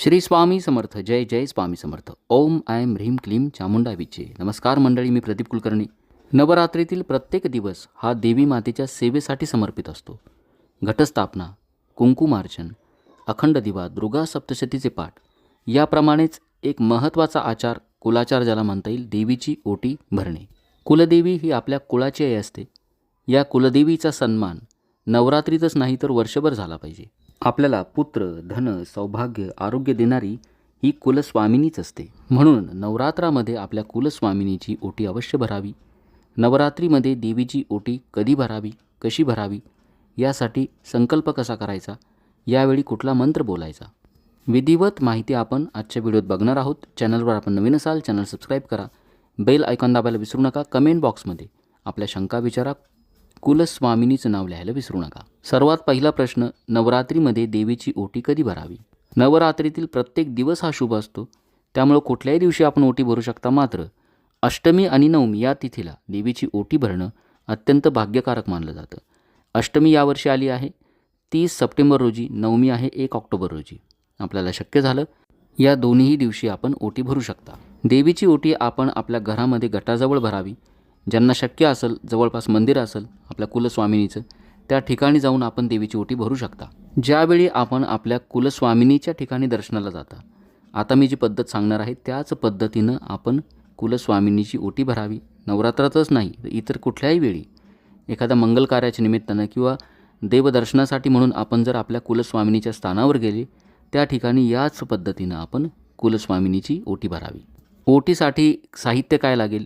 श्री स्वामी समर्थ जय जय स्वामी समर्थ. ओम आय एम ह्रीम क्लीम चामुंडा विचे नमस्कार मंडळी मी प्रदीप कुलकर्णी. नवरात्रीतील प्रत्येक दिवस हा देवी मातेच्या सेवेसाठी समर्पित असतो. घटस्थापना कुंकुमार्चन अखंड दिवा दुर्गा सप्तशतीचे पाठ याप्रमाणेच एक महत्त्वाचा आचार कुलाचार ज्याला म्हणता येईल देवीची ओटी भरणे. कुलदेवी ही आपल्या कुळाची आई असते. या कुलदेवीचा सन्मान नवरात्रीतच नाही तर वर्षभर झाला पाहिजे. आपल्याला पुत्र धन सौभाग्य आरोग्य देणारी ही कुलस्वामिनीच असते. म्हणून नवरात्रामध्ये आपल्या कुलस्वामिनीची ओटी अवश्य भरावी. नवरात्रीमध्ये देवीची ओटी कधी भरावी कशी भरावी यासाठी संकल्प कसा करायचा यावेळी कुठला मंत्र बोलायचा? विधिवत माहिती आपण आजच्या व्हिडिओत बघणार आहोत. चॅनलवर आपण नवीन असाल चॅनल सबस्क्राईब करा. बेल आयकॉन दाबायला विसरू नका. कमेंट बॉक्समध्ये आपल्या शंका विचारा कुलस्वामिनीचं नाव लिहायला विसरू नका. सर्वात पहिला प्रश्न नवरात्रीमध्ये देवीची ओटी कधी भरावी? नवरात्रीतील प्रत्येक दिवस हा शुभ असतो. त्यामुळं कुठल्याही दिवशी आपण ओटी भरू शकता मात्र अष्टमी आणि नवमी या तिथीला देवीची ओटी भरणं अत्यंत भाग्यकारक मानलं जातं. अष्टमी यावर्षी आली आहे. तीस सप्टेंबर रोजी नवमी आहे एक ऑक्टोबर रोजी. आपल्याला शक्य झालं या दोन्ही दिवशी आपण ओटी भरू शकता. देवीची ओटी आपण आपल्या घरामध्ये गटाजवळ भरावी. ज्यांना शक्य असेल जवळपास मंदिर असेल आपल्या कुलस्वामिनीचं त्या ठिकाणी जाऊन आपण देवीची ओटी भरू शकता. ज्यावेळी आपण आपल्या कुलस्वामिनीच्या ठिकाणी दर्शनाला जाता आता मी जी पद्धत सांगणार आहे त्याच पद्धतीनं आपण कुलस्वामिनीची ओटी भरावी. नवरात्रातच नाही तर इतर कुठल्याही वेळी. एखाद्या मंगल कार्याच्या निमित्तानं किंवा देवदर्शनासाठी म्हणून आपण जर आपल्या कुलस्वामिनीच्या स्थानावर गेले त्या ठिकाणी याच पद्धतीनं आपण कुलस्वामिनीची ओटी भरावी. ओटीसाठी साहित्य काय लागेल?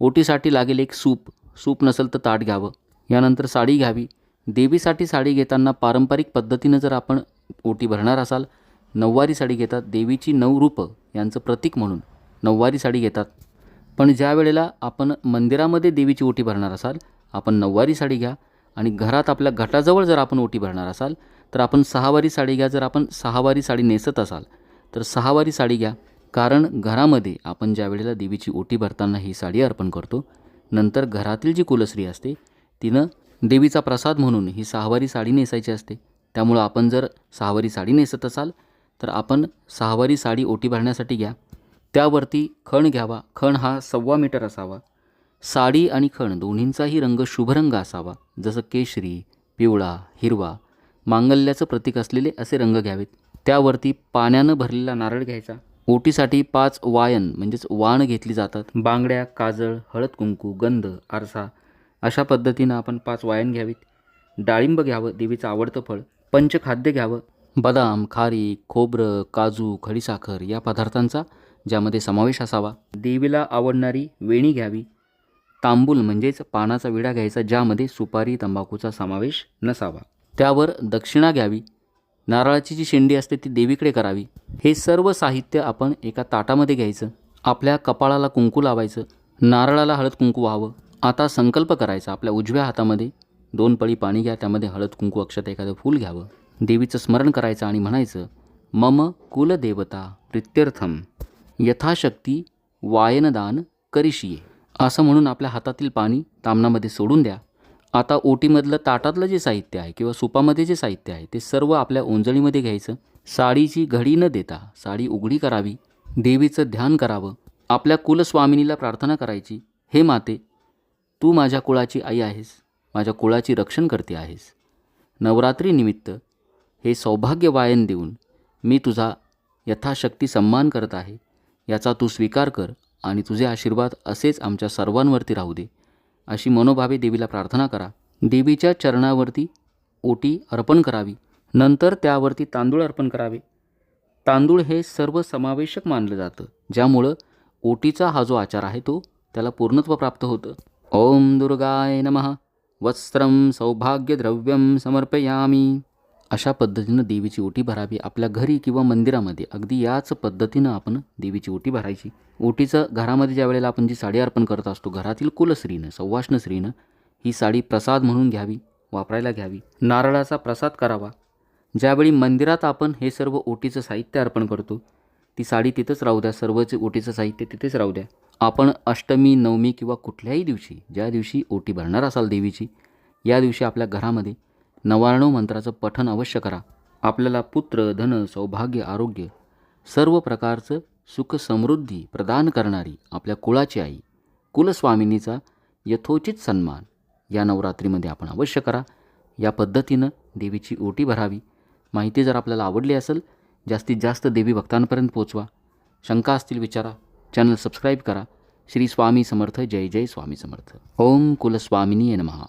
ओटीसाठी लागेल एक सूप. सूप नसेल तर ताट घ्यावं. यानंतर साडी घ्यावी. देवीसाठी साडी घेताना पारंपरिक पद्धतीनं जर आपण ओटी भरणार असाल नऊवारी साडी घेतात देवीची नऊ रूपं यांचं प्रतीक म्हणून नऊवारी साडी घेतात. पण ज्या वेळेला आपण मंदिरामध्ये देवीची ओटी भरणार असाल आपण नऊवारी साडी घ्या आणि घरात आपल्या घटाजवळ जर आपण ओटी भरणार असाल तर आपण सहावारी साडी घ्या. जर आपण सहावारी साडी नेसत असाल तर सहावारी साडी घ्या. कारण घरामध्ये आपण ज्या वेळेला देवीची ओटी भरताना ही साडी अर्पण करतो नंतर घरातील जी कुलस्त्री असते तिनं देवीचा प्रसाद म्हणून ही सहावारी साडी नेसायची असते. त्यामुळं आपण जर सहावारी साडी नेसत असाल तर आपण सहावारी साडी ओटी भरण्यासाठी घ्या. त्यावरती खण घ्यावा. खण हा सव्वा मीटर असावा. साडी आणि खण दोन्हींचाही रंग शुभरंग असावा. जसं केशरी पिवळा हिरवा मांगल्याचं प्रतीक असलेले असे रंग घ्यावेत. त्यावरती पाण्यानं भरलेला नारळ घ्यायचा. ओटीसाठी पाच वायन म्हणजेच वाण घेतली जातात. बांगड्या काजळ हळद कुंकू गंध आरसा अशा पद्धतीनं आपण पाच वायन घ्यावीत. डाळिंब घ्यावं देवीचं आवडतं फळ. पंचखाद्य घ्यावं. बदाम खारी खोबरं काजू खडीसाखर या पदार्थांचा ज्यामध्ये समावेश असावा. देवीला आवडणारी वेणी घ्यावी. तांबूल म्हणजेच पानाचा विडा घ्यायचा ज्यामध्ये सुपारी तंबाखूचा समावेश नसावा. त्यावर दक्षिणा घ्यावी. नारळाची जी शेंडी असते ती देवीकडे करावी. हे सर्व साहित्य आपण एका ताटामध्ये घ्यायचं. आपल्या कपाळाला कुंकू लावायचं. नारळाला हळद कुंकू व्हावं. आता संकल्प करायचा आपल्या उजव्या हातामध्ये. दोन पळी पाणी घ्या त्यामध्ये हळद कुंकू अक्षत एखादं फूल घ्यावं. देवीचं स्मरण करायचं आणि म्हणायचं मम कुलदेवता प्रित्यर्थम यथाशक्ती वायनदान करिशिये असं म्हणून आपल्या हातातील पाणी तामणामध्ये सोडून द्या. आता ओटीमधलं ताटातलं जे साहित्य आहे किंवा सुपामध्ये जे साहित्य आहे ते सर्व आपल्या ओंजळीमध्ये घ्यायचं. साडीची घडी न देता साडी उघडी करावी देवीचं ध्यान करावं आपल्या कुलस्वामिनीला प्रार्थना करायची. हे माते तू माझ्या कुळाची आई आहेस माझ्या कुळाची रक्षण करते आहेस. नवरात्रीनिमित्त हे सौभाग्य वायन देऊन मी तुझा यथाशक्ती सन्मान करत आहे. याचा तू स्वीकार कर आणि तुझे आशीर्वाद असेच आमच्या सर्वांवरती राहू दे. अशी मनोभावे देवीला प्रार्थना करा. देवीच्या चरणावरती ओटी अर्पण करावी. नंतर त्यावरती तांदूळ अर्पण करावे. तांदूळ हे सर्व समावेशक मानलं जातं. ज्यामुळं ओटीचा हा जो आचार आहे तो त्याला पूर्णत्व प्राप्त होतं. ओम दुर्गाय नमः. वस्त्रं सौभाग्यद्रव्यं समर्पयामी. अशा पद्धतीनं देवीची ओटी भरावी. आपल्या घरी किंवा मंदिरामध्ये. अगदी याच पद्धतीनं आपण देवीची ओटी भरायची. ओटीचं घरामध्ये ज्या वेळेला आपण जी साडी अर्पण करत असतो घरातील कुलस्त्रीनं सौवाष्ण स्त्रीनं ही साडी प्रसाद म्हणून घ्यावी वापरायला घ्यावी. नारळाचा प्रसाद करावा. ज्यावेळी मंदिरात आपण हे सर्व ओटीचं साहित्य अर्पण करतो ती साडी तिथंच राहू द्या. सर्वच ओटीचं साहित्य तिथेच राहू द्या. आपण अष्टमी नवमी किंवा कुठल्याही दिवशी ज्या दिवशी ओटी भरणार असाल देवीची या दिवशी आपल्या घरामध्ये नवारणव मंत्राचं पठण अवश्य करा. आपल्याला पुत्र धन सौभाग्य आरोग्य सर्व प्रकारचं सुख समृद्धी प्रदान करणारी आपल्या कुळाची आई कुलस्वामिनीचा यथोचित सन्मान या नवरात्रीमध्ये आपण अवश्य करा. या पद्धतीनं देवीची ओटी भरावी. माहिती जर आपल्याला आवडली असेल जास्तीत जास्त देवी भक्तांपर्यंत पोचवा. शंका असतील विचारा. चॅनल सबस्क्राईब करा. श्री स्वामी समर्थ. जय जय स्वामी समर्थ. ओम कुलस्वामिनी नमहा